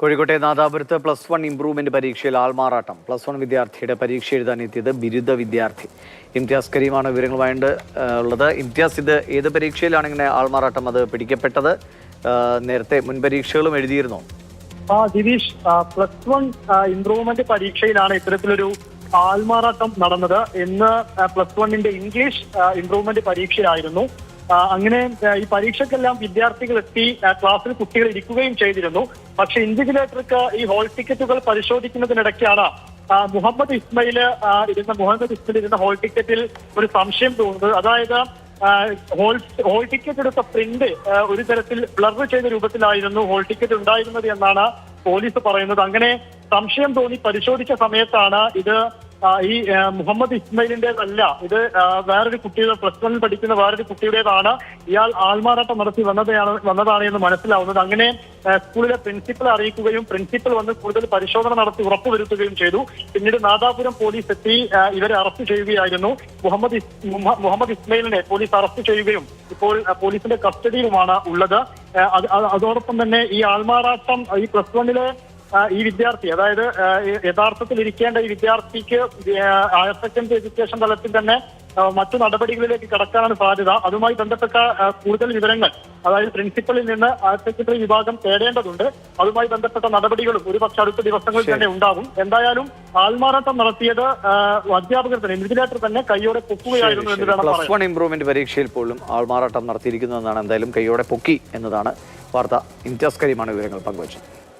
കോഴിക്കോട്ടെ നാദാപുരത്ത് plus one improvement പരീക്ഷയിൽ ആൾമാറാട്ടം. Plus one വിദ്യാർത്ഥിയുടെ പരീക്ഷ എഴുതാൻ എത്തിയത് ബിരുദ വിദ്യാർത്ഥി. ഇംതിയാസ് കരീമാണ് വിവരങ്ങളുമായിട്ട് ഉള്ളത് ഇംതിയാസ് ഇത് ഏത് പരീക്ഷയിലാണ് ഇങ്ങനെ ആൾമാറാട്ടം അത് പിടിക്കപ്പെട്ടത്? നേരത്തെ മുൻ പരീക്ഷകളും എഴുതിയിരുന്നോ? ആ ദിനീഷ് പ്ലസ് വൺ ഇംപ്രൂവ്മെന്റ് പരീക്ഷയിലാണ് ഇത്തരത്തിലൊരു ആൾമാറാട്ടം നടന്നത്. ഇന്ന് പ്ലസ് വണ്ണിന്റെ ഇംഗ്ലീഷ് ഇംപ്രൂവ്മെന്റ് പരീക്ഷയായിരുന്നു. അങ്ങനെ ഈ പരീക്ഷയ്ക്കെല്ലാം വിദ്യാർത്ഥികൾ എത്തി ക്ലാസ്സിൽ കുട്ടികൾ ഇരിക്കുകയും ചെയ്തിരുന്നു. പക്ഷെ ഇൻവിജിലേറ്റർക്ക് ഈ ഹോൾ ടിക്കറ്റുകൾ പരിശോധിക്കുന്നതിനിടയ്ക്കാണ് മുഹമ്മദ് ഇസ്മയിൽ ഇരുന്ന മുഹമ്മദ് ഇസ്മയിൽ ഇരുന്ന ഹോൾ ടിക്കറ്റിൽ ഒരു സംശയം തോന്നുന്നത്. അതായത് ഹോൾ ഹോൾ ടിക്കറ്റ് എടുത്ത പ്രിന്റ് ഒരു തരത്തിൽ ബ്ലർ ചെയ്ത രൂപത്തിലായിരുന്നു ഹോൾ ടിക്കറ്റ് ഉണ്ടായിരുന്നത് എന്നാണ് പോലീസ് പറയുന്നത്. അങ്ങനെ സംശയം തോന്നി പരിശോധിച്ച സമയത്താണ് ഇത് ഈ മുഹമ്മദ് ഇസ്മയിലിന്റേതല്ല ഇത് വേറൊരു കുട്ടിയുടെ പ്ലസ് വണ്ണിൽ പഠിക്കുന്ന വേറൊരു കുട്ടിയുടേതാണ്. ഇയാൾ ആൾമാറാട്ടം നടത്തി വന്നതാണ് വന്നതാണ് എന്ന് മനസ്സിലാവുന്നത്. അങ്ങനെ സ്കൂളിലെ പ്രിൻസിപ്പൽ അറിയിക്കുകയും പ്രിൻസിപ്പൽ വന്ന് കൂടുതൽ പരിശോധന നടത്തി ഉറപ്പുവരുത്തുകയും ചെയ്തു. പിന്നീട് നാദാപുരം പോലീസ് എത്തി ഇവരെ അറസ്റ്റ് ചെയ്യുകയായിരുന്നു. മുഹമ്മദ് മുഹമ്മദ് ഇസ്മയിലിനെ പോലീസ് അറസ്റ്റ് ചെയ്യുകയും ഇപ്പോൾ പോലീസിന്റെ കസ്റ്റഡിയിലുമാണ് ഉള്ളത്. അതോടൊപ്പം തന്നെ ഈ ആൾമാറാട്ടം ഈ പ്ലസ് വണ്ണിലെ ഈ വിദ്യാർത്ഥി അതായത് യഥാർത്ഥത്തിൽ ഇരിക്കേണ്ട ഈ വിദ്യാർത്ഥിക്ക് ഹയർ സെക്കൻഡറി എഡ്യൂക്കേഷൻ തലത്തിൽ തന്നെ മറ്റു നടപടികളിലേക്ക് കടക്കാനാണ് സാധ്യത. അതുമായി ബന്ധപ്പെട്ട കൂടുതൽ വിവരങ്ങൾ അതായത് പ്രിൻസിപ്പളിൽ നിന്ന് ഹയർ സെക്കൻഡറി വിഭാഗം തേടേണ്ടതുണ്ട്. അതുമായി ബന്ധപ്പെട്ട നടപടികളും ഒരുപക്ഷെ അടുത്ത ദിവസങ്ങളിൽ തന്നെ ഉണ്ടാകും എന്തായാലും ആൾമാറാട്ടം നടത്തിയത് അധ്യാപകർ തന്നെ ഇൻവിജിലേറ്റർ തന്നെ കൈയോടെ പൊക്കുകയായിരുന്നു എന്ന് വേണം പ്ലസ് പറയാൻ വൺ ഇംപ്രൂവ്മെന്റ് പരീക്ഷയിൽ പോലും ആൾമാറാട്ടം നടത്തിയിരിക്കുന്നതെന്നാണ് എന്തായാലും കൈയോടെ പൊക്കി എന്നതാണ് വാർത്ത. ഇംതിയാസ് കരീമാണ് വിവരങ്ങൾ പങ്കുവച്ചത്.